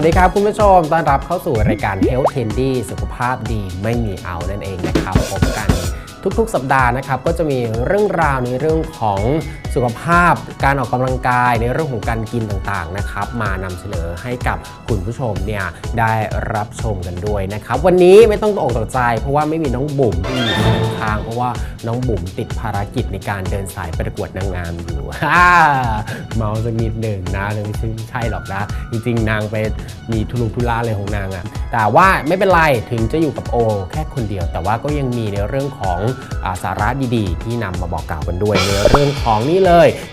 วัสดีครับคุณผู้ชม ต้อนรับเข้าสู่รายการ Health Trendy สุขภาพดีไม่มีเอานั่นเองนะครับพบกันทุกๆ สัปดาห์นะครับก็จะมีเรื่องราวในเรื่องของ สุขภาพ การออกกำลังกายในเรื่องของการกินต่างๆนะครับ มานำเสนอให้กับคุณผู้ชมเนี่ยได้รับชมกันด้วยนะครับ วันนี้ไม่ต้องตกอกตกใจ เพราะว่าไม่มีน้องบุ๋มที่อยู่ข้างเพราะว่าน้องบุ๋มติดภารกิจในการเดินสายประกวดนางงามอยู่ฮ่าเมาสักนิดหนึ่งนะไม่ใช่ไม่ใช่หรอกนะ จริงๆ นางไปมีทุลุทุลาอะไรของนางอะแต่ว่าไม่เป็นไรถึงจะอยู่กับโอแค่คนเดียว แต่ว่าก็ยังมีในเรื่องของอาสาระดีๆ ที่นำมาบอกกล่าวกันด้วยในเรื่องของนี่เลย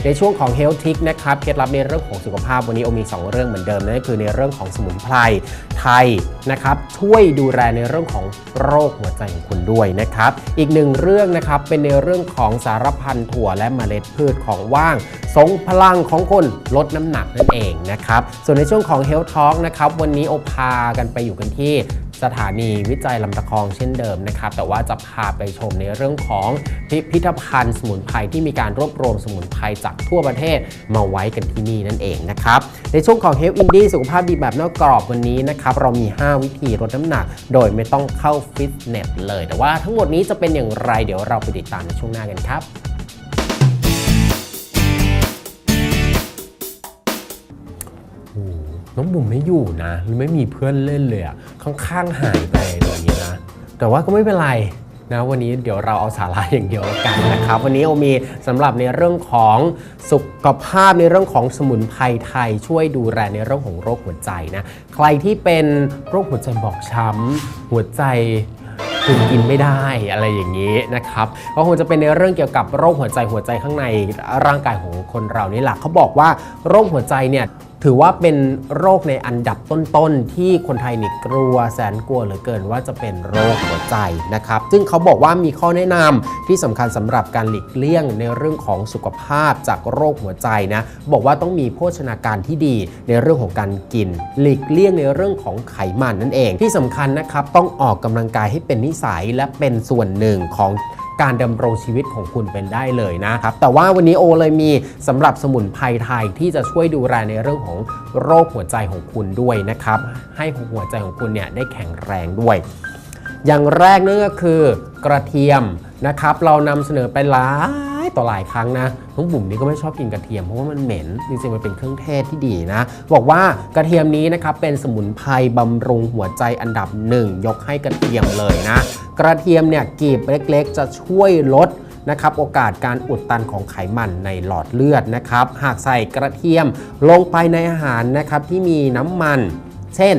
ในช่วงของ Health Tick นะครับเคล็ดลับในเรื่องของสุขภาพวันนี้โอมี 2 เรื่องเหมือนเดิมนั่นก็คือในเรื่องของสมุนไพรไทยนะครับช่วยดูแลในเรื่องของโรคหัวใจของคุณด้วยนะครับอีกหนึ่งเรื่องนะครับเป็นในเรื่องของสารพันถั่วและเมล็ดพืชของว่างทรงพลังของคนลดน้ำหนักนั่นเองนะครับส่วนในช่วงของ Health Talk นะครับวันนี้โอพากันไปอยู่กันที่ สถานีวิจัยลำตะคองเช่นเดิมนะครับ แต่ว่าจะพาไปชมในเรื่องของพิพิธภัณฑ์สมุนไพรที่มีการรวบรวมสมุนไพรจากทั่วประเทศมาไว้กันที่นี่นั่นเองนะครับ ในช่วงของ Health i n d i สุขภาพดีแบบนอกกรอบวันนี้นะครับ เรามี 5 วิธีลดน้ำหนัก โดยไม่ต้องเข้าฟิตเนสเลย แต่ว่าทั้งหมดนี้จะเป็นอย่างไรเดี๋ยวเราไปติดตามในช่วงหน้ากันครับ น้องบุ๋มไม่อยู่นะหรือไม่มีเพื่อนเล่นเลยอะข้างๆหายไปอะไรอย่างเงี้นะ แต่ว่าก็ไม่เป็นไรนะวันนี้เดี๋ยวเราเอาสาระอย่างเดียวกันนะครับ วันนี้โอมีสำหรับในเรื่องของสุขภาพในเรื่องของสมุนไพรไทย ช่วยดูแลในเรื่องของโรคหัวใจนะใครที่เป็นโรคหัวใจบอบช้ำหัวใจคุณกินไม่ได้อะไรอย่างนี้นะครับก็คงจะเป็นในเรื่องเกี่ยวกับโรคหัวใจหัวใจข้างในร่างกายของคนเรานี่แหละเขาบอกว่าโรคหัวใจเนี่ย ถือว่าเป็นโรคในอันดับต้นๆ ที่คนไทยนี่กลัวแสนกลัวเหลือเกินว่าจะเป็นโรคหัวใจนะครับ ซึ่งเขาบอกว่ามีข้อแนะนำที่สำคัญสำหรับการหลีกเลี่ยงในเรื่องของสุขภาพจากโรคหัวใจนะ บอกว่าต้องมีโภชนาการที่ดีในเรื่องของการกิน หลีกเลี่ยงในเรื่องของไขมันนั่นเอง ที่สำคัญนะครับต้องออกกำลังกายให้เป็นนิสัยและเป็นส่วนหนึ่งของ การดำรงชีวิตของคุณเป็นได้เลยนะครับ แต่ว่าวันนี้โอเลยมีสำหรับสมุนไพรไทยที่จะช่วยดูแลในเรื่องของโรคหัวใจของคุณด้วยนะครับ ให้หัวใจของคุณเนี่ยได้แข็งแรงด้วย อย่างแรกนั่นก็คือกระเทียมนะครับ เรานำเสนอไปหลาย ต่อหลายครั้งนะน้องบุ๋มนี่ก็ไม่ชอบกินกระเทียมเพราะว่ามันเหม็นจริงๆมันเป็นเครื่องเทศที่ดีนะ บอกว่ากระเทียมนี้นะครับเป็นสมุนไพรบำรุงหัวใจอันดับหนึ่งยกให้กระเทียมเลยนะ กระเทียมเนี่ยกีบเล็ก ๆ จะช่วยลดนะครับโอกาสการอุดตันของไขมันในหลอดเลือดนะครับ หากใส่กระเทียมลงไปในอาหารนะครับที่มีน้ำมัน เช่น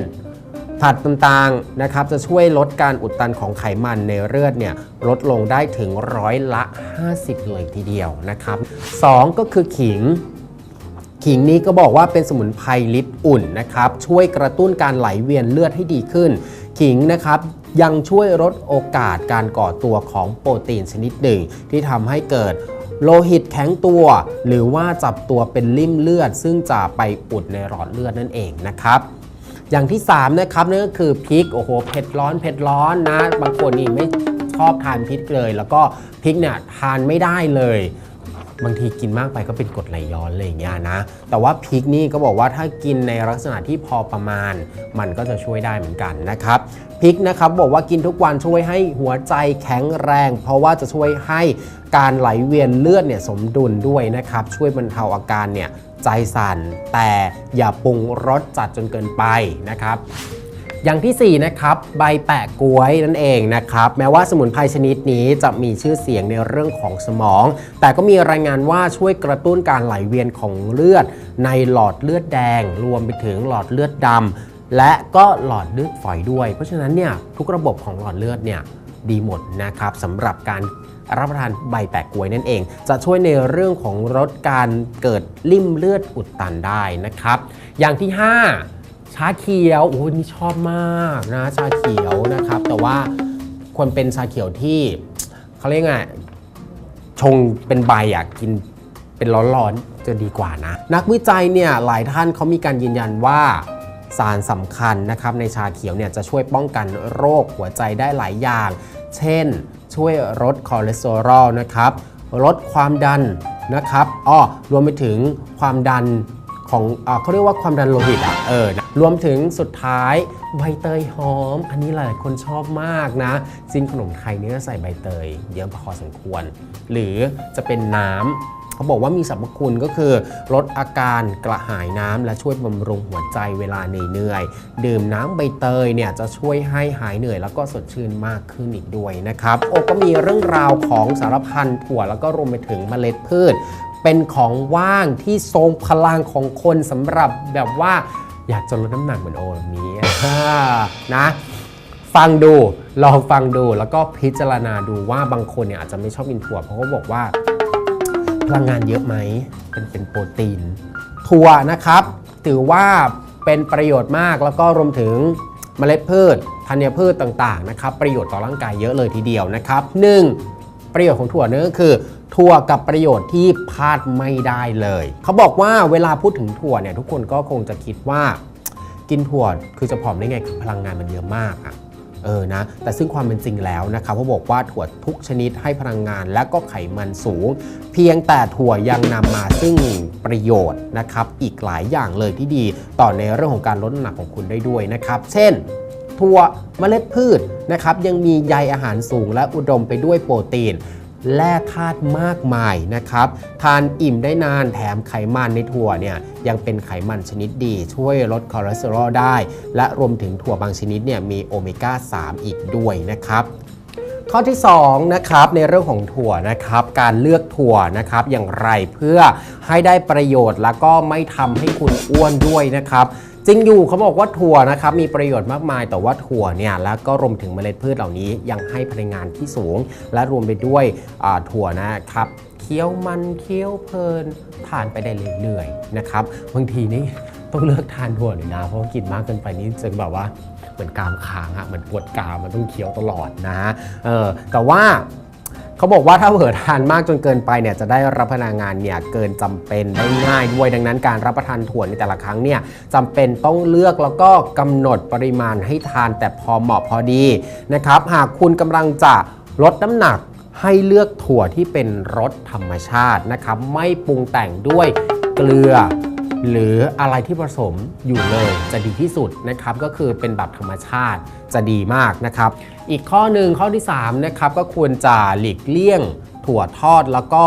ผัดต่างๆนะครับจะช่วยลดการอุดตันของไขมันในเลือดเนี่ยลดลงได้ถึงร้อยละ 50 เลยทีเดียวนะครับสองก็คือขิงขิงนี้ก็บอกว่าเป็นสมุนไพรลิตรอุ่นนะครับช่วยกระตุ้นการไหลเวียนเลือดให้ดีขึ้น ขิงนะครับยังช่วยลดโอกาสการก่อตัวของโปรตีนชนิดหนึ่ง ที่ทำให้เกิดโลหิตแข็งตัว หรือว่าจับตัวเป็นริ่มเลือด ซึ่งจะไปอุดในหลอดเลือดนั่นเองนะครับ อย่างที่ 3 นะครับนั่นก็คือพริกโอ้โหเผ็ดร้อนเผ็ดร้อนนะ บางคนนี่ไม่ชอบทานพริกเลย แล้วก็พริกเนี่ยทานไม่ได้เลยบางทีกินมากไปก็เป็นกรดไหลย้อนอะไรอย่างเงี้ยนะ แต่ว่าพริกนี่ก็บอกว่าถ้ากินในลักษณะที่พอประมาณ มันก็จะช่วยได้เหมือนกันนะครับพริกนะครับบอกว่ากินทุกวันช่วยให้หัวใจแข็งแรง เพราะว่าจะช่วยให้การไหลเวียนเลือดเนี่ยสมดุลด้วยนะครับช่วยบรรเทาอาการเนี่ย ใจสั่น แต่อย่าปรุงรสจัดจนเกินไปนะครับอย่างที่ 4 นะครับ ใบแปะกล้วยนั่นเองนะครับ แม้ว่าสมุนไพรชนิดนี้จะมีชื่อเสียงในเรื่องของสมอง แต่ก็มีรายงานว่าช่วยกระตุ้นการไหลเวียนของเลือด ในหลอดเลือดแดง รวมไปถึงหลอดเลือดดำและก็หลอดเลือดฝอยด้วย เพราะฉะนั้นเนี่ยทุกระบบของหลอดเลือดเนี่ยดีหมดนะครับสำหรับการ รับประทานใบแปะกล้วยนั่นเอง จะช่วยในเรื่องของลดการเกิดริ่มเลือดอุดตันได้นะครับ อย่างที่ 5 ชาเขียวโอ้ยนี่ชอบมากนะชาเขียวนะครับ แต่ว่าควรเป็นชาเขียวที่เขาเรียกไงชงเป็นใบอะกินเป็นร้อนๆจะดีกว่านะ นักวิจัยเนี่ยหลายท่านเขามีการยืนยันว่าสารสำคัญนะครับในชาเขียวเนี่ยจะช่วยป้องกันโรคหัวใจได้หลายอย่าง เช่น ช่วยลดคอเลสเตอรอลนะครับ ลดความดันนะครับอ้อรวมไปถึงความดันของอเขาเรียกว่าความดันโลหิตอะเออนะรวมถึงสุดท้ายใบเตยหอม อันนี้หลายคนชอบมากนะจริงขนมไทยเนี่ยใส่ใบเตย เยอะพอสมควร หรือจะเป็นน้ำ เขาบอกว่ามีสรรพคุณก็คือ ลดอาการกระหายน้ำและช่วยบำรุงหัวใจเวลาเหนื่อยๆดื่มน้ำใบเตยเนี่ยจะช่วยให้หายเหนื่อย แล้วก็สดชื่นมากขึ้นอีกด้วยนะครับโอ้ก็มีเรื่องราวของสารพันถั่วแล้วก็รวมไปถึงเมล็ดพืช เป็นของว่างที่ทรงพลังของคนสำหรับแบบว่าอยากจะลดน้ำหนักเหมือนโอแบบนี้นะฟังดูลองฟังดูแล้วก็พิจารณาดูว่าบางคนเนี่ยอาจจะไม่ชอบกินถั่วเพราะเขาบอกว่า พลังงานเยอะไหมเป็นเป็นโปรตีนถั่วนะครับ ถือว่าเป็นประโยชน์มากแล้วก็รวมถึงเมล็ดพืชธัญพืชต่างๆนะครับ ประโยชน์ต่อร่างกายเยอะเลยทีเดียวนะครับ 1. ประโยชน์ของถั่วเนี่ยก็คือ ถั่วกับประโยชน์ที่พลาดไม่ได้เลย เขาบอกว่าเวลาพูดถึงถั่วเนี่ยทุกคนก็คงจะคิดว่า กินถั่วคือจะผอมได้ไงพลังงานมันเยอะมากอะ เออนะแต่ซึ่งความเป็นจริงแล้วนะครับเขาบอกว่าถั่วทุกชนิดให้พลังงานและก็ไขมันสูง เพียงแต่ถั่วยังนำมาซึ่งประโยชน์นะครับอีกหลายอย่างเลยที่ดีต่อในเรื่องของการลดน้ำหนักของคุณได้ด้วยนะครับ เช่นถั่วเมล็ดพืชนะครับยังมีใยอาหารสูงและอุดมไปด้วยโปรตีน แร่ธาตุมากมายนะครับทานอิ่มได้นานแถมไขมันในถั่วเนี่ยยังเป็นไขมันชนิดดี ช่วยลดคอเลสเตอรอลได้ และรวมถึงถั่วบางชนิดเนี่ยมีโอเมก้า 3 อีกด้วยนะครับ ข้อที่2นะครับในเรื่องของถั่วนะครับ การเลือกถั่วนะครับอย่างไรเพื่อให้ได้ประโยชน์แล้วก็ไม่ทำให้คุณอ้วนด้วยนะครับจริงอยู่เขาบอกว่าถั่วนะครับมีประโยชน์มากมาย แต่ว่าถั่วเนี่ยแล้วก็รวมถึงเมล็ดพืชเหล่านี้ยังให้พลังงานที่สูง และรวมไปด้วยถั่วนะครับเคี้ยวมันเคี้ยวเพลินทานไปได้เรื่อยๆนะครับบางทีนี่ต้องเลือกทานถั่วหน่อยนะเพราะกินมากเกินไปนี่จะแบบว่า เหมือนกามค้างอะเหมือนปวดกามมันต้องเคี้ยวตลอดนะฮะเออแต่ว่าเขาบอกว่าถ้าเผลอทานมากจนเกินไปเนี่ยจะได้รับพลังงานเนี่ยเกินจำเป็นได้ง่ายด้วย ดังนั้นการรับประทานถั่วในแต่ละครั้งเนี่ยจำเป็นต้องเลือกแล้วก็กำหนดปริมาณให้ทานแต่พอเหมาะพอดีนะครับ หากคุณกำลังจะลดน้ำหนักให้เลือกถั่วที่เป็นรสธรรมชาตินะครับ ไม่ปรุงแต่งด้วยเกลือ หรืออะไรที่ผสมอยู่เลยจะดีที่สุดนะครับก็คือเป็นแบบธรรมชาติจะดีมากนะครับ อีกข้อหนึ่งข้อที่3นะครับก็ควรจะหลีกเลี่ยง ถั่วทอดแล้วก็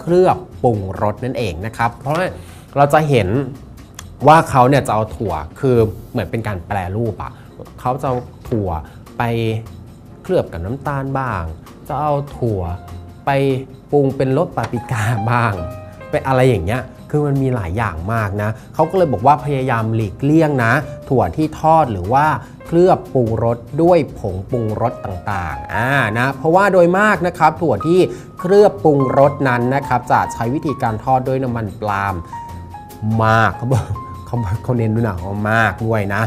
เคลือบปรุงรสนั่นเองนะครับ เพราะว่าเราจะเห็นว่าเขาเนี่ยจะเอาถั่วคือเหมือนเป็นการแปรรูปอะเขาจะเอาถั่วไปเคลือบกับน้ำตาลบ้าง จะเอาถั่วไปปรุงเป็นรสปาปริก้าบ้าง เป็นอะไรอย่างเงี้ย คือมันมีหลายอย่างมากนะเขาก็เลยบอกว่าพยายามหลีกเลี่ยงนะ ถั่วที่ทอดหรือว่าเคลือบปรุงรสด้วยผงปรุงรสต่างๆอ่านะเพราะว่าโดยมากนะครับถั่วที่เคลือบปรุงรสนั้นนะครับจะใช้วิธีการทอดด้วยน้ำมันปาล์มมากเขาบอกเขาเขาเน้นด้วยนะว่ามากด้วยนะ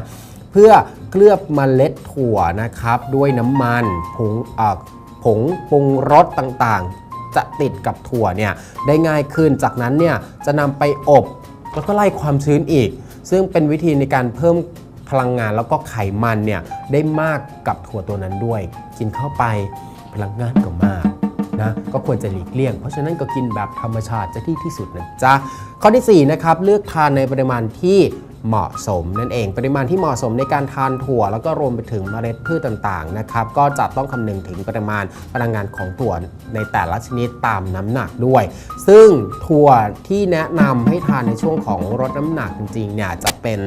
เพื่อเคลือบเมล็ดถั่วนะครับด้วยน้ำมันผงผงปรุงรสต่างๆ จะติดกับถั่วเนี่ยได้ง่ายขึ้น จากนั้นเนี่ยจะนำไปอบแล้วก็ไล่ความชื้นอีก ซึ่งเป็นวิธีในการเพิ่มพลังงานแล้วก็ไขมันเนี่ยได้มากกับถั่วตัวนั้นด้วย กินเข้าไปพลังงานก็มากนะก็ควรจะหลีกเลี่ยง เพราะฉะนั้นก็กินแบบธรรมชาติจะที่ที่สุดนะจ๊ะข้อที่4นะครับเลือกทานในปริมาณที่ เหมาะสมนั่นเอง ปริมาณที่เหมาะสมในการทานถั่ว แล้วก็รวมไปถึงเมล็ดพืชต่างๆนะครับก็จะต้องคำนึงถึงปริมาณพลังงานของถั่วในแต่ละชนิดตามน้ำหนักด้วย ซึ่งถั่วที่แนะนำให้ทานในช่วงของลดน้ำหนักจริงๆเนี่ยจะเป็น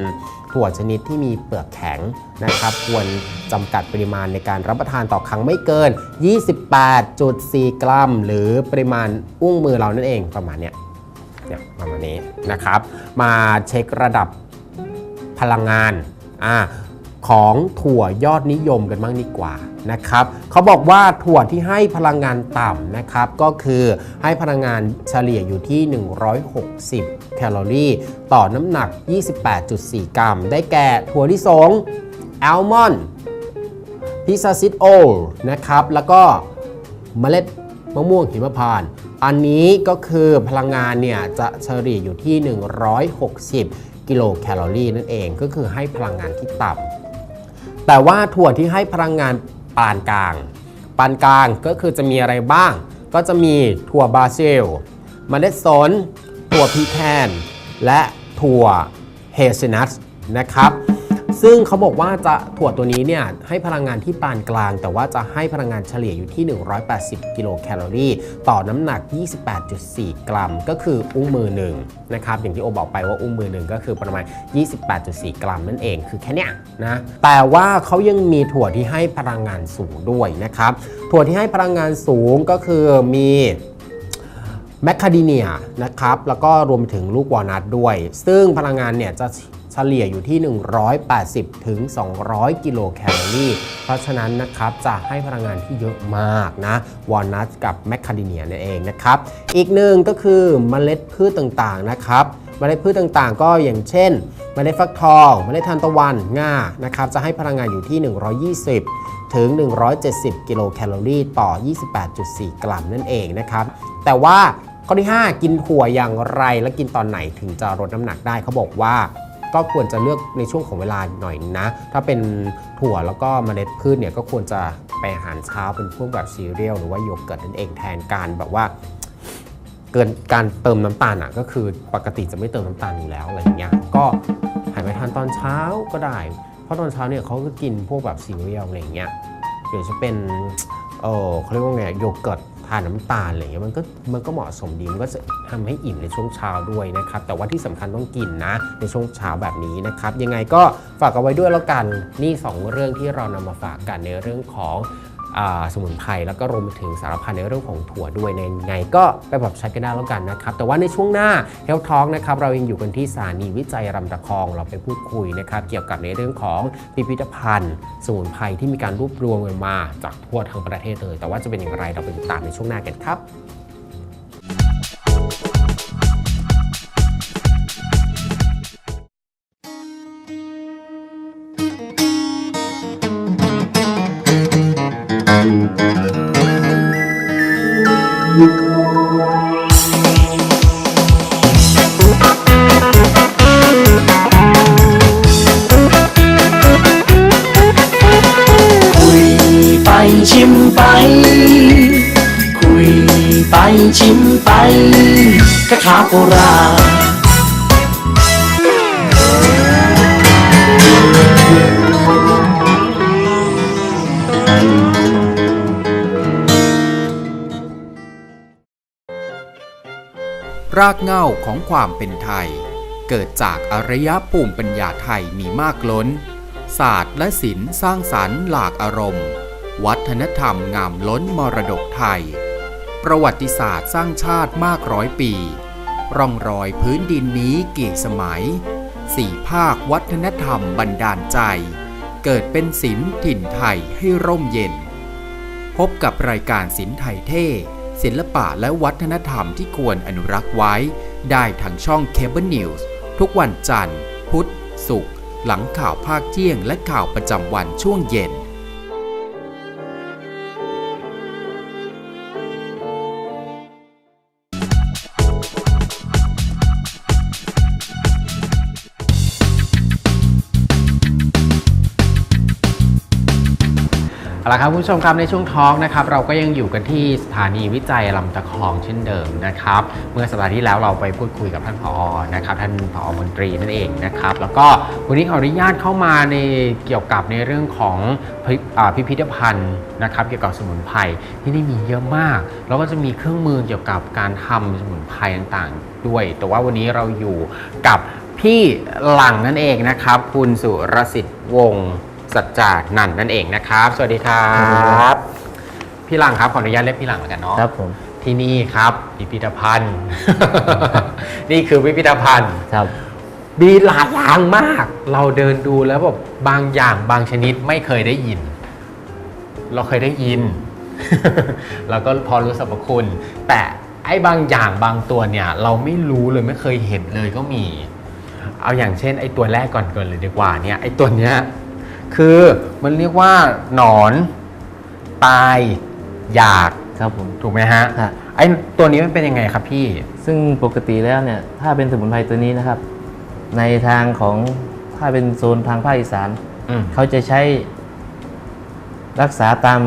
ถั่วชนิดที่มีเปลือกแข็งนะครับควรจำกัดปริมาณในการรับประทานต่อครั้งไม่เกิน 28.4 กรัม หรือปริมาณอุ้งมือเรานั่นเองประมาณเนี้ยเนี่ยประมาณนี้นะครับ มาเช็คระดับ ลังงานอของถั่วยอดนิยมกันบ้างดีกว่านะครับเขาบอกว่าถั่วที่ให้พลังงานต่ำนะครับก็คือให้พลังงานเฉลี่ยอยู่ที่ 160 แคลอรี่ ต่อน้ำหนัก 28.4 กรัม ได้แก่ถั่วลิสงแอลมอนด์พิซาซิตโอนะครับแล้วก็เมล็ดมะม่วงหิมพานต์อันนี้ก็คือพลังงานเนี่ยจะเฉลี่ยอยู่ที่ 160 กิโลแคลอรี่นั่นเองก็คือให้พลังงานที่ต่ำแต่ว่าถั่วที่ให้พลังงานปานกลาง ปานกลางก็คือจะมีอะไรบ้าง ก็จะมีถั่วบราซิลเมล็ดสน ถั่วพีแคน และถั่วเฮเซนัทนะครับ ซึ่งเขาบอกว่าจะถั่วตัวนี้เนี่ยให้พลังงานที่ปานกลาง แต่ว่าจะให้พลังงานเฉลี่ยอยู่ที่ 180 กิโลแคลอรี่ ต่อน้ำหนัก 28.4 กรัม ก็คืออุ้งมือหนึ่งนะครับ อย่างที่โอบอกไปว่าอุ้งมือหนึ่งก็คือประมาณ 28.4 กรัมนั่นเองคือแค่เนี้ยนะ แต่ว่าเขายังมีถั่วที่ให้พลังงานสูงด้วยนะครับ ถั่วที่ให้พลังงานสูงก็คือมีแมคคาเดเนียนะครับ แล้วก็รวมถึงลูกวอลนัทด้วย ซึ่งพลังงานเนี่ยจะ เฉลี่ยอยู่ที่ 180ถึง200 กิโลแคลอรี่ เพราะฉะนั้นนะครับจะให้พลังงานที่เยอะมากนะวอลนัทกับแมคคาเดเนียนั่นเองนะครับ อีกหนึ่งก็คือเมล็ดพืชต่างๆนะครับเมล็ดพืชต่างๆ ก็อย่างเช่นเมล็ดฟักทองเมล็ดทานตะวันง่านะครับจะให้พลังงานอยู่ที่ 120 ถึง 170 กิโลแคลอรี่ต่อ 28.4 กรัมนั่นเองนะครับ แต่ว่าข้อที่ 5 กินถั่วอย่างไรและกินตอนไหนถึงจะลดน้ำหนักได้เขาบอกว่า ก็ควรจะเลือกในช่วงของเวลาหน่อยนะ ถ้าเป็นถั่วแล้วก็เมล็ดพืชเนี่ยก็ควรจะไปอาหารเช้าเป็นพวกแบบซีเรียลหรือว่าโยเกิร์ตนั่นเองแทนการแบบว่าเกินการเติมน้ำตาลอะก็คือปกติจะไม่เติมน้ำตาลอยู่แล้วอะไรอย่างเงี้ยก็หันไปทานตอนเช้าก็ได้ เพราะตอนเช้าเนี่ยเขาก็กินพวกแบบซีเรียลอะไรอย่างเงี้ยหรือจะเป็นเออเขาเรียกว่าไงโยเกิร์ต ทานน้ำตาลอะไรเงี้ยมันก็มันก็เหมาะสมดีมันก็จะทำให้อิ่มในช่วงเช้าด้วยนะครับ แต่ว่าที่สำคัญต้องกินนะ ในช่วงเช้าแบบนี้นะครับ ยังไงก็ฝากเอาไว้ด้วยแล้วกันนี่สองเรื่องที่เรานำมาฝากกันในเรื่องของ สมุนไพรแล้วก็รวมไปถึงสารพันในเรื่องของถั่วด้วยในไงก็ไปปรับใช้กันได้แล้วกันนะครับแต่ว่าในช่วงหน้า Health Talk นะครับเรายังอยู่กันที่สถานีวิจัยรำตะคองเราไปพูดคุยนะครับเกี่ยวกับในเรื่องของพิพิธภัณฑ์ สมุนไพรที่มีการรวบรวมกันมาจากทั่วทั้งประเทศเลย แต่ว่าจะเป็นอย่างไรเราไปติดตามในช่วงหน้ากันครับ กะขาโบราณรากเหง้าของความเป็นไทย เกิดจากอารยภูมิปัญญาไทยมีมากล้น ศาสตร์และศิลป์สร้างสรรค์หลากอารมณ์ วัฒนธรรมงามล้นมรดกไทย ประวัติศาสตร์สร้างชาติมากร้อยปี ร่องรอยพื้นดินนี้กี่สมัย สี่ภาควัฒนธรรมบันดาลใจ เกิดเป็นศิลป์ถิ่นไทยให้ร่มเย็น พบกับรายการศิลป์ไทยเท่ ศิลปะและวัฒนธรรมที่ควรอนุรักษ์ไว้ ได้ทางช่อง Cable News ทุกวันจันทร์ พุธศุกร์หลังข่าวภาคเที่ยงและข่าวประจำวันช่วงเย็น เอาละครับคุณผู้ชมครับในช่วงทอล์กนะครับเราก็ยังอยู่กันที่สถานีวิจัยลำตะคองเช่นเดิมนะครับเมื่อสัปดาห์ที่แล้วเราไปพูดคุยกับท่านผอนะครับท่านผอมนตรีนั่นเองนะครับแล้วก็วันนี้ขออนุญาตเข้ามาในเกี่ยวกับในเรื่องของพิพิพิธภัณฑ์นะครับเกี่ยวกับสมุนไพรที่นี่มีเยอะมากแล้วก็จะมีเครื่องมือเกี่ยวกับการทำสมุนไพรต่างๆ ด้วย แต่ว่าวันนี้เราอยู่กับพี่หลังนั่นเองนะครับคุณสุรสิทธิ์วงศ์ สัจจานันท์นั่นเองนะครับ สวัสดีครับ พี่หลังครับขออนุญาตเรียกพี่หลังแล้วกันเนาะครับผมที่นี่ครับ พิพิธภัณฑ์ นี่คือพิพิธภัณฑ์ครับมีหลายอย่างมาก เราเดินดูแล้วแบบบางอย่างบางชนิดไม่เคยได้ยิน เราเคยได้ยินแล้วก็พอรู้สรรพคุณ แต่ไอ้บางอย่างบางตัวเนี่ย เราไม่รู้เลยไม่เคยเห็นเลยก็มี เอาอย่างเช่น ไอ้ตัวแรกก่อนเกินเลยดีกว่าเนี่ยไอ้ตัวเนี้ย คือมันเรียกว่าหนอนตายอยากครับผม ถูกไหมฮะฮะ ไอ้ตัวนี้มันเป็นยังไงครับพี่ ซึ่งปกติแล้วเนี่ยถ้าเป็นสมุนไพรตัวนี้นะครับ ในทางของถ้าเป็นโซนทางภาคอีสานอืมเขาจะใช้รักษาตาม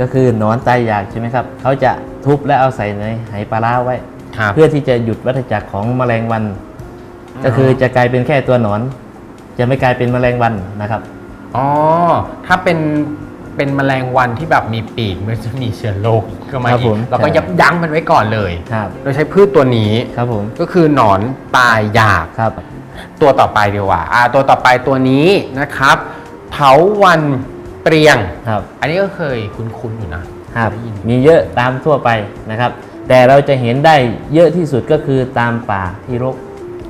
ก็คือหนอนตายอยากใช่ไหมครับเขาจะทุบและเอาใส่ในไหปลาร้าไว้ ครับเพื่อที่จะหยุดวัฏจักรของแมลงวัน ก็คือจะกลายเป็นแค่ตัวหนอน จะไม่กลายเป็นแมลงวันนะครับ อ๋อ ถ้าเป็นเป็นแมลงวันที่แบบมีปีกมันจะมีเชื้อโรคก็มาครับอีผกมเราก็ใช่ ยับยั้งมันไว้ก่อนเลย ครับโดยใช้พืชตัวนี้ครับผมก็คือหนอนตายอยาก ครับตัวต่อไปดีกว่าอ่า ตัวต่อไปตัวนี้นะครับ เถาวันเปรียง ครับอันนี้ก็เคยคุ้นๆอยู่นะครับได้ยินมีเยอะตามทั่วไปนะครับ แต่เราจะเห็นได้เยอะที่สุดก็คือตามป่าที่รก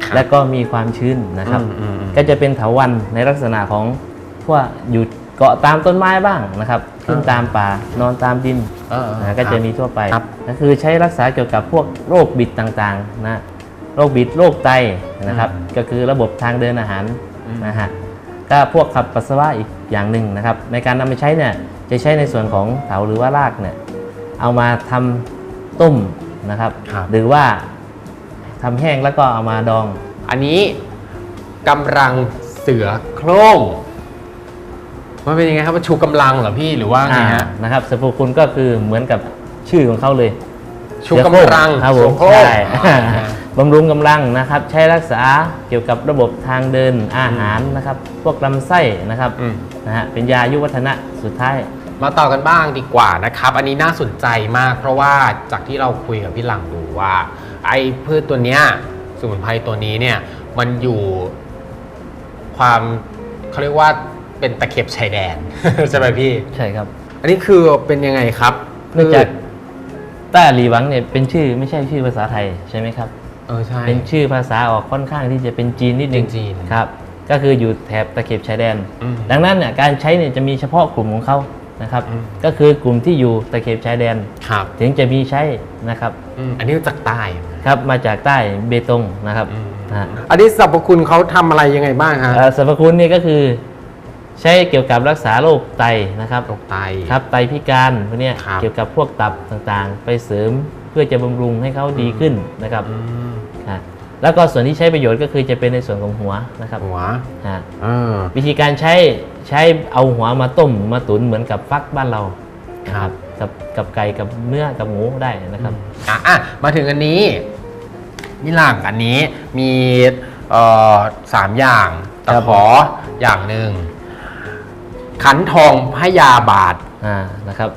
ครับและก็มีความชื้นนะครับ อืมอืมอืม ก็จะเป็นเถาวันในลักษณะของพ วกอยู่เกาะตามต้นไม้บ้างนะครับขึ้นอ่าตามป่านอนตามดินเออนะก็จะมีทั่วไปครับ ก็คือใช้รักษาเกี่ยวกับพวกโรคบิดต่างๆนะโรคบิดโรคไตนะครับก็คือระบบทางเดินอาหารนะฮะก็พวกขับปัสสาวะอีกอย่างหนึ่งนะครับ ในการนำไปใช้เนี่ยจะใช้ในส่วนของเถาหรือว่ารากเนี่ยเอามาทำต้มนะครับ ครับ หรือว่าทำแห้งแล้วก็เอามาดอง อันนี้กำลังเสือโคร่ง มันเป็นยังไงครับมันชูกำลังเหรอพี่หรือว่าไงอ่าฮะนะครับสรรพคุณก็คือเหมือนกับชื่อของเขาเลย ชูกำลังครับผมเสือโคร่งใช่บำรุงกำลังนะครับ ใช้รักษาเกี่ยวกับระบบทางเดินอาหารนะครับ พวกลำไส้นะครับอืม นะฮะเป็นยาอายุวัฒนะสุดท้าย มาต่อกันบ้างดีกว่านะครับ อันนี้น่าสนใจมาก เพราะว่าจากที่เราคุยกับพี่หลังดูว่า ไอ้พืชตัวเนี้ยสมุนไพรตัวนี้เนี่ยมันอยู่ความเขาเรียกว่า เป็นตะเข็บชายแดน ใช่ไหมพี่ ใช่ครับ อันนี้คือเป็นยังไงครับเนื่องจากต้าหลีหวังเนี่ยเป็นชื่อไม่ใช่ชื่อภาษาไทยใช่ไหมครับ เออใช่ เป็นชื่อภาษาออกค่อนข้างที่จะเป็นจีนนิดนึงจีนครับ ก็คืออยู่แถบตะเข็บชายแดน อืมดังนั้นเนี่ยการใช้เนี่ยจะมีเฉพาะกลุ่มของเขานะครับ อืม ก็คือกลุ่มที่อยู่ตะเข็บชายแดน ครับถึงจะมีใช้นะครับอืมอันนี้จากใต้ครับมาจากใต้เบตงนะครับอืม นะฮะอันนี้สรรพคุณเขาทำอะไรยังไงบ้างฮะ เอ่อสรรพคุณเนี่ยก็คือ ใช้เกี่ยวกับรักษาโรคไตนะครับโรคไต ครับไตพิการพวกเนี้ยครับ เกี่ยวกับพวกตับต่างๆ ไปเสริมเพื่อจะบำรุงให้เขาดีขึ้นนะครับอืมฮะแล้วก็ส่วนที่ใช้ประโยชน์ก็คือจะเป็นในส่วนของหัวนะครับหัวฮะเออวิธีการใช้ใช้เอาหัวมาต้มมาตุ๋นเหมือนกับฟักบ้านเราครับกับกับไก่กับเนื้อกับหมูได้นะครับ อะอะมาถึงอันนี้นี่หลังอันนี้มีเอ่อสามอย่างตะครับขออย่างหนึ่ง ขันทองพยาบาทอ่านะครับ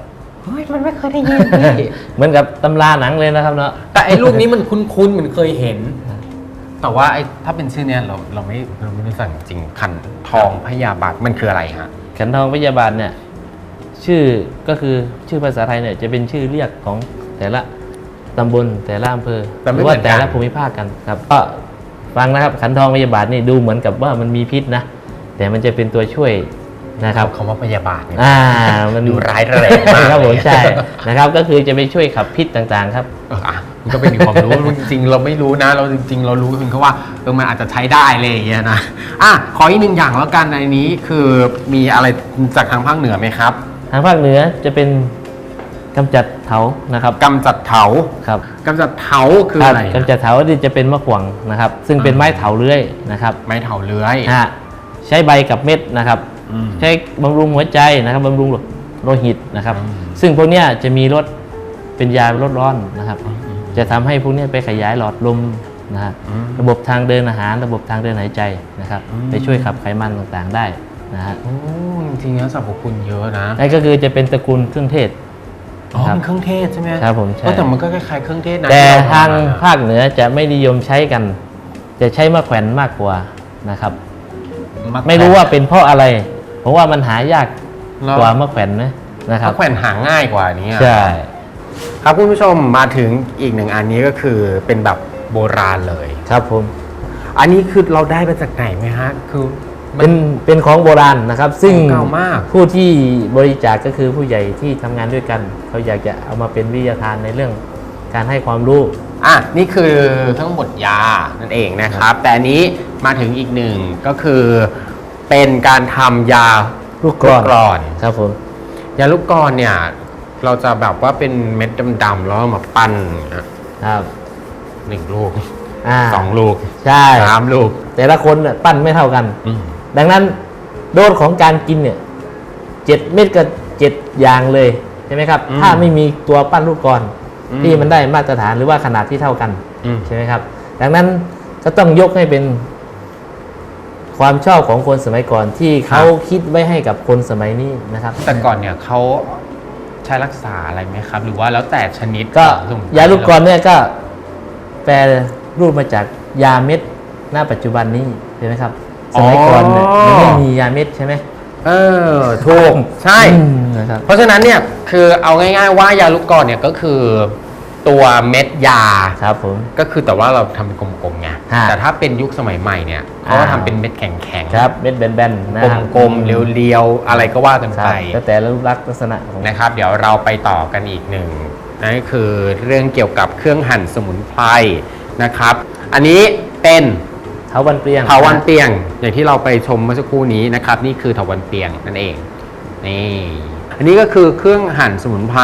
เฮ้ยมันไม่เคยได้ยินพี่ เหมือนกับตำราหนังเลยนะครับเนาะ แต่ไอ้รูปนี้มันคุ้นๆเหมือนเคยเห็น แต่ว่าไอ้ถ้าเป็นชื่อเนี้ยเราเราไม่เราไม่รู้จักจริงขันทองพยาบาทมันคืออะไรฮะ ขันทองพยาบาลเนี่ยชื่อก็คือชื่อภาษาไทยเนี่ยจะเป็นชื่อเรียกของแต่ละตำบลแต่ละอำเภอแต่หไม่รือเหมืว่าอนกัน แต่ละภูมิภาคกันครับก็ฟังนะครับขันทองพยาบาลนี่ดูเหมือนกับว่ามันมีพิษนะ แต่มันจะเป็นตัวช่วย นะครับคำว่าพยาบาทเนี่ยอ่ามันดูร้ายแรงมากครับผมเลยใช่นะครับก็คือจะไปช่วยขับพิษต่างๆครับเอออะมันก็เป็นอีกความรู้จริงๆ เราไม่รู้นะ เราจริง ๆ เรารู้เพียงแค่ว่าเออมันอาจจะใช้ได้เลยอย่างเงี้ยนะอะขออีกหนึ่งอย่างแล้วกันในนี้คือมีอะไรจากทางภาคเหนือไหมครับ ทางภาคเหนือจะเป็นกำจัดเถานะครับกำจัดเถาครับกำจัดเถาคือครับอะไรกำจัดเถาที่จะเป็นมะขวังนะครับ ซึ่งเป็นไม้เถาเลื้อยนะครับ ไม้เถาเลื้อยฮะใช้ใบกับเม็ดนะครับอืม ใช้บำรุงหัวใจนะครับบำรุงโลหิตนะครับอืมซึ่งพวกเนี้ยจะมีรสเป็นยาลดร้อนนะครับ จะทำให้พวกเนี้ยไปขยายหลอดลมนะฮะอืมระบบทางเดินอาหาร ระบบทางเดินหายใจนะครับอืมไปช่วยขับไขมันต่างๆได้นะฮะโอ้จริงๆแล้วสรรพคุณเยอะนะนั่นก็คือจะเป็นตระกูลเครื่องเทศอ๋อครับเป็นเครื่องเทศใช่ไหมครับผมใช่เออแต่มันก็คล้ายๆเครื่องเทศนะแต่ที่เรทางทำมาภาคเหนือจะไม่นิยมใช้กัน จะใช้มะแขวนมากกว่านะครับะไม่รู้ว่าเป็นเพราะอะไร เพราะว่ามันหายากเนอะ กว่ามะแขวนนะนะครับมะแขวนหาง่ายกว่านี้อะใช่ ครับคุณผู้ชมมาถึงอีกหนึ่งอันนี้ก็คือเป็นแบบโบราณเลย ครับผม อันนี้คือเราได้มาจากไหนไหมฮะ คือ เป็นเป็นของโบราณนะครับ ซึ่งเก่ามาก ผู้ที่บริจาคก็คือผู้ใหญ่ที่ทำงานด้วยกัน เขาอยากจะเอามาเป็นวิทยาทานในเรื่องการให้ความรู้ อะนี่คือทั้งหมดยานั่นเองนะครับ แต่อันนี้มาถึงอีกหนึ่งก็คือ เป็นการทำยาลูกกรอนกรอน ครับผม ยาลูกกรอนเนี่ย เราจะแบบว่าเป็นเม็ดดำๆแล้วเอามาปั้นนะครับหนึ่งลูกอ่าสองลูกใช่สามลูกแต่ละคนเนี่ยปั้นไม่เท่ากัน อืมดังนั้นโดสของการกินเนี่ยเจ็ดเม็ดกับเจ็ดอย่างเลยใช่ไหมครับ ถ้าไม่มีตัวปั้นลูกกรอนที่มันได้มาตรฐานหรือว่าขนาดที่เท่ากันอืม ใช่ไหมครับ ดังนั้นก็ต้องยกให้เป็น ความชอบของคนสมัยก่อนที่เขาคิดไว้ให้กับคนสมัยนี้นะครับ แต่ก่อนเนี่ยเขาใช้รักษาอะไรไหมครับ หรือว่าแล้วแต่ชนิดก็ของสมุนไพรยาลูกกรอนเนี่ยก็แปลรูปมาจากยาเม็ดหน้าปัจจุบันนี้ใช่ไหมครับสมัยก่อนเนี่ยมันไม่มียาเม็ดใช่ไหมเออถูกใช่อืมนะครับเพราะฉะนั้นเนี่ยคือเอาง่าย ๆ ว่ายาลูกกรอนเนี่ยก็คือตัวเม็ดยาครับผมก็คือแต่ว่าเราทำเป็นกลมๆไง ฮะแต่ถ้าเป็นยุคสมัยใหม่เนี่ยเขาก็อ่า ทำเป็นเม็ดแข็งๆครับเม็ดแบนๆนะกลมๆเรียวๆ อะไรก็ว่ากันครัไปบแล้วแต่รูปลักษณ์ลักษณะของ นะครับเดี๋ยวเราไปต่อกันอีกหนึ่งนั่นก็คือเรื่องเกี่ยวกับเครื่องหั่นสมุนไพรนะครับ อันนี้เป็นเท้าวันเปรียงเถาวันเปียง อย่างที่เราไปชมเมื่อสักครู่นี้นะครับ นี่คือเถาวันเปียงนั่นเองนี่อันนี้ก็คือเครื่องหั่นสมุนไพร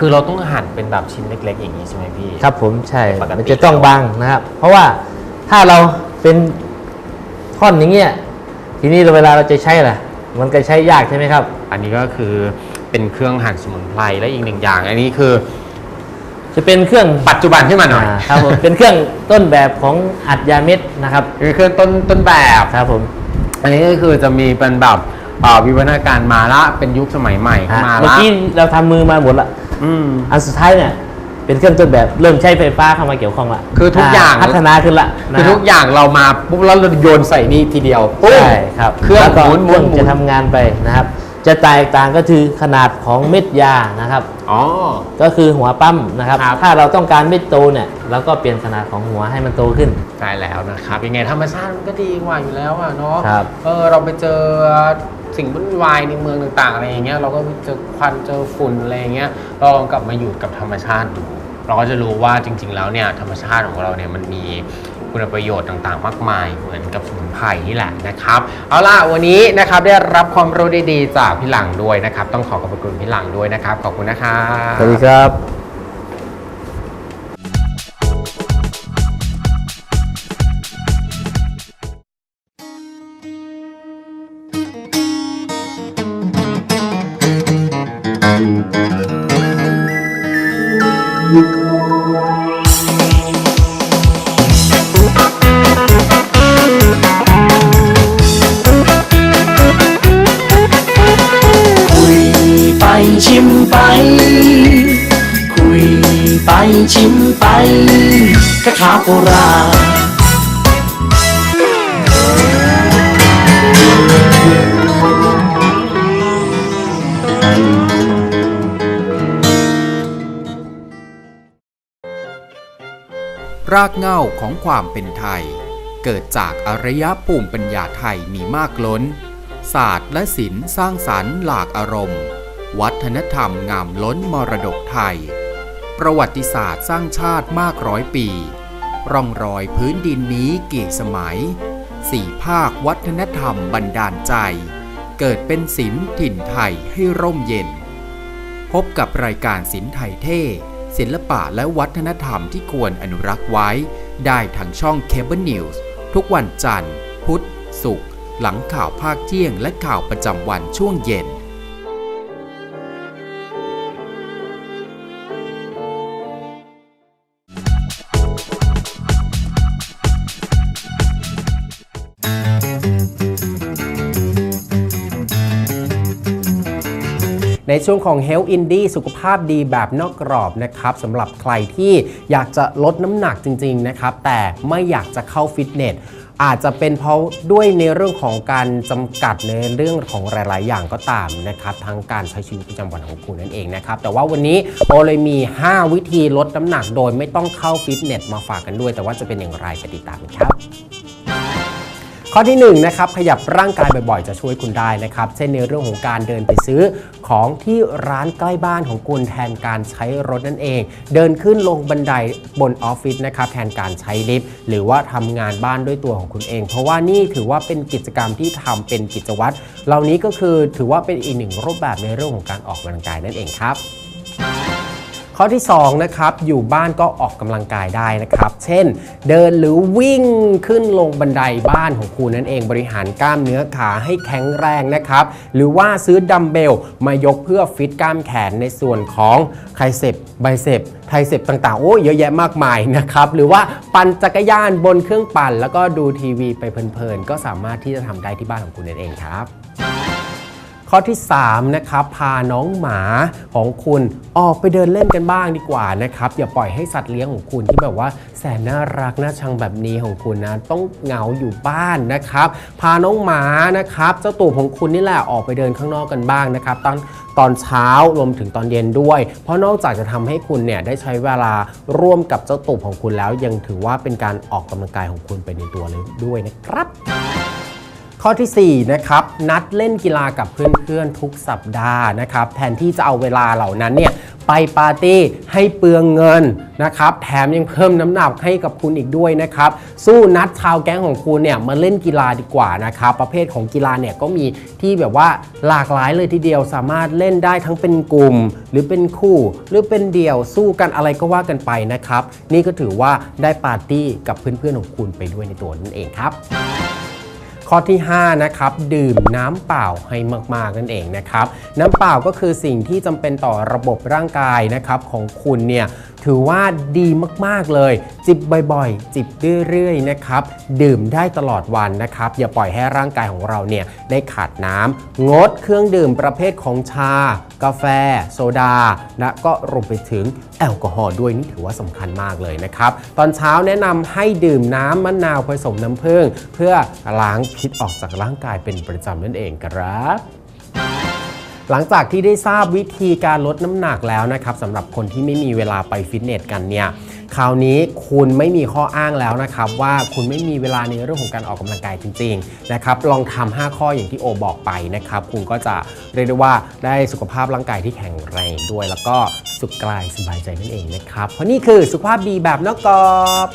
คือเราต้องหั่นเป็นแบบชิ้นเล็ก ๆ อย่างนี้ใช่ไหมพี่ ครับผมใช่ ปกติ มันจะต้องบางนะครับเพราะว่าถ้าเราเป็นท่อนอย่างเงี้ยทีนี้เวลาเราจะใช้ล่ะ มันก็ใช้ยากใช่ไหมครับ อันนี้ก็คือเป็นเครื่องหั่นสมุนไพรและอีกหนึ่งอย่าง อันนี้คือจะเป็นเครื่องปัจจุบันขึ้นมาหน่อยาครับผมเป็นเครื่องต้นแบบของอัดยาเม็ดนะครับคือเครื่องต้นต้นแบบ ครับผม อันนี้ก็คือจะมีเป็นแบบอ่าวิวัฒนาการมาละเป็นยุคสมัยใหม่เข้ามาเมื่อละ กี้เราทำมือมาหมดละ อืมอันสุดท้ายเนี่ยเป็นเครื่องต้นแบบเริ่มใช้ไฟฟ้าเข้ามาเกี่ยวข้องละคือทุกอย่างพัฒนาขึ้นละนะคือทุกอย่างเรามาปุ๊บแล้วเราโยนใส่นี่ทีเดียวปุ๊บใช่ครับเครื่องแล้วก็หมุนหเคมุรื่นองหมุจะนทำงานไปนะครับ จะแตกต่างก็คือขนาดของเม็ดยานะครับ อ๋อ ก็คือหัวปั๊มนะครับ ครับ ถ้าเราต้องการเม็ดโตเนี่ยเราก็เปลี่ยนขนาดของหัวให้มันโตขึ้น ใช่แล้วนะครับ ยังไงธรรมชาติมันก็ดีกว่าอยู่แล้วอะเนาะครับเออเราไปเจอสิ่งวุ่นวายในเมืองต่างๆอะไรอย่างเงี้ยเราก็เจอควันเจอฝุ่นอะไรอย่างเงี้ยเราลองกลับมาอยู่กับธรรมชาติดู เราก็จะรู้ว่าจริง ๆ แล้วเนี่ยธรรมชาติของเราเนี่ยมันมี คุณประโยชน์ต่างๆ มากมาย เหมือนกับสมุนไพรนี่แหละนะครับ เอาล่ะวันนี้นะครับได้รับความรู้ดีๆจากพี่หลังด้วยนะครับ ต้องขอขอบคุณพี่หลังด้วยนะครับ ขอบคุณนะครับ สวัสดีครับ กะขาวโบรา รากเหง้าของความเป็นไทย เกิดจากอารยภูมิปัญญาไทยมีมากล้น ศาสตร์และศิลป์สร้างสรรค์หลากอารมณ์ วัฒนธรรมงามล้นมรดกไทยประวัติศาสตร์สร้างชาติมากร้อยปี ร่องรอยพื้นดินนี้กี่สมัย สี่ภาควัฒนธรรมบันดาลใจ เกิดเป็นศิลป์ถิ่นไทยให้ร่มเย็น พบกับรายการศิลป์ไทยเท่ศิลปะและวัฒนธรรมที่ควรอนุรักษ์ไว้ ได้ทางช่อง Cable News ทุกวันจันทร์ พุธศุกร์หลังข่าวภาคเที่ยงและข่าวประจำวันช่วงเย็น ในช่วงของ Health Indie สุขภาพดีแบบนอกกรอบนะครับสำหรับใครที่อยากจะลดน้ำหนักจริงๆนะครับแต่ไม่อยากจะเข้าฟิตเนสอาจจะเป็นเพราะด้วยในเรื่องของการจำกัดในเรื่องของหลาย ๆ อย่างก็ตามนะครับทั้งการใช้ชีวิตประจำวันของคุณนั่นเองนะครับแต่ว่าวันนี้โอเลยมี 5 วิธีลดน้ำหนักโดยไม่ต้องเข้าฟิตเนสมาฝากกันด้วย แต่ว่าจะเป็นอย่างไรไปติดตามกันครับ ข้อที่1นงนะครับขยับร่างกายบ่อยๆ จะช่วยคุณได้นะครับ เช่นในเรื่องของการเดินไปซื้อของที่ร้านใกล้บ้านของคุณแทนการใช้รถนั่นเอง เดินขึ้นลงบันไดบนออฟฟิศนะครับแทนการใช้ลิฟต์หรือว่าทำงานบ้านด้วยตัวของคุณเอง เพราะว่านี่ถือว่าเป็นกิจกรรมที่ทำเป็นกิจวัตรเหล่านี้ก็คือถือว่าเป็นอีกหนึ่งรูปแบบในเรื่องของการออกกำลังกายนั่นเองครับ ข้อที่2นะครับอยู่บ้านก็ออกกำลังกายได้นะครับ เช่น เดินหรือวิ่งขึ้นลงบันไดบ้านของคุณนั่นเองบริหารกล้ามเนื้อขาให้แข็งแรงนะครับ หรือว่าซื้อดัมเบลมายกเพื่อฟิตกล้ามแขนในส่วนของไทเซปไบเซปไทเซปต่างๆ โอ้เยอะแยะมากมายนะครับ หรือว่าปั่นจักรยานบนเครื่องปั่น แล้วก็ดูทีวีไปเพลินๆ ก็สามารถที่จะทำได้ที่บ้านของคุณนั่นเองครับ ข้อที่ 3 นะครับ พาน้องหมาของคุณออกไปเดินเล่นกันบ้างดีกว่านะครับ อย่าปล่อยให้สัตว์เลี้ยงของคุณที่แบบว่าแสนน่ารักน่าชังแบบนี้ของคุณนะต้องเหงาอยู่บ้านนะครับ พาน้องหมานะครับเจ้าตูบของคุณนี่แหละออกไปเดินข้างนอกกันบ้างนะครับตอนตอนเช้ารวมถึงตอนเย็นด้วย เพราะนอกจากจะทำให้คุณเนี่ยได้ใช้เวลาร่วมกับเจ้าตูบของคุณแล้ว ยังถือว่าเป็นการออกกำลังกายของคุณไปในตัวเลยด้วยนะครับ ข้อทีสี่ 4 นะครับ นัดเล่นกีฬากับเพื่อนๆทุกสัปดาห์นะครับ แทนที่จะเอาเวลาเหล่านั้นเนี่ยไปปาร์ตี้ให้เปลืองเงินนะครับ แถมยังเพิ่มน้ำหนักให้กับคุณอีกด้วยนะครับ สู้นัดชาวแก๊งของคุณเนี่ยมาเล่นกีฬาดีกว่านะครับ ประเภทของกีฬาเนี่ยก็มีที่แบบว่าหลากหลายเลยทีเดียวสามารถเล่นได้ทั้งเป็นกลุ่ม หรือเป็นคู่ หรือเป็นเดี่ยวสู้กันอะไรก็ว่ากันไปนะครับ นี่ก็ถือว่าได้ปาร์ตี้กับเพื่อนๆของคุณไปด้วยในตัวนั่นเองครับ ข้อที่ 5 นะครับ ดื่มน้ำเปล่าให้มาก ๆ นั่นเองนะครับ น้ำเปล่าก็คือสิ่งที่จำเป็นต่อระบบร่างกายนะครับของคุณเนี่ย ถือว่าดีมากๆเลย จิบบ่อยๆ จิบเรื่อยๆนะครับดื่มได้ตลอดวันนะครับ อย่าปล่อยให้ร่างกายของเราเนี่ยได้ขาดน้ำงดเครื่องดื่มประเภทของชา กาแฟ โซดาและก็รวมไปถึงแอลกอฮอล์ด้วยนี่ถือว่าสำคัญมากเลยนะครับ ตอนเช้าแนะนำให้ดื่มน้ำมะนาวผสมน้ำผึ้งเพื่อล้างพิษออกจากร่างกายเป็นประจำนั่นเองครับ หลังจากที่ได้ทราบวิธีการลดน้ำหนักแล้วนะครับสำหรับคนที่ไม่มีเวลาไปฟิตเนสกันเนี่ยคราวนี้คุณไม่มีข้ออ้างแล้วนะครับ ว่าคุณไม่มีเวลาในเรื่องของการออกกำลังกายจริงๆนะครับลองทำ5ข้ออย่างที่โอบอกไปนะครับ คุณก็จะเรียกได้ว่าได้สุขภาพร่างกายที่แข็งแรงด้วย แล้วก็สุขกายสบายใจนั่นเองนะครับ เพราะนี่คือสุขภาพดีแบบนอกกรอบ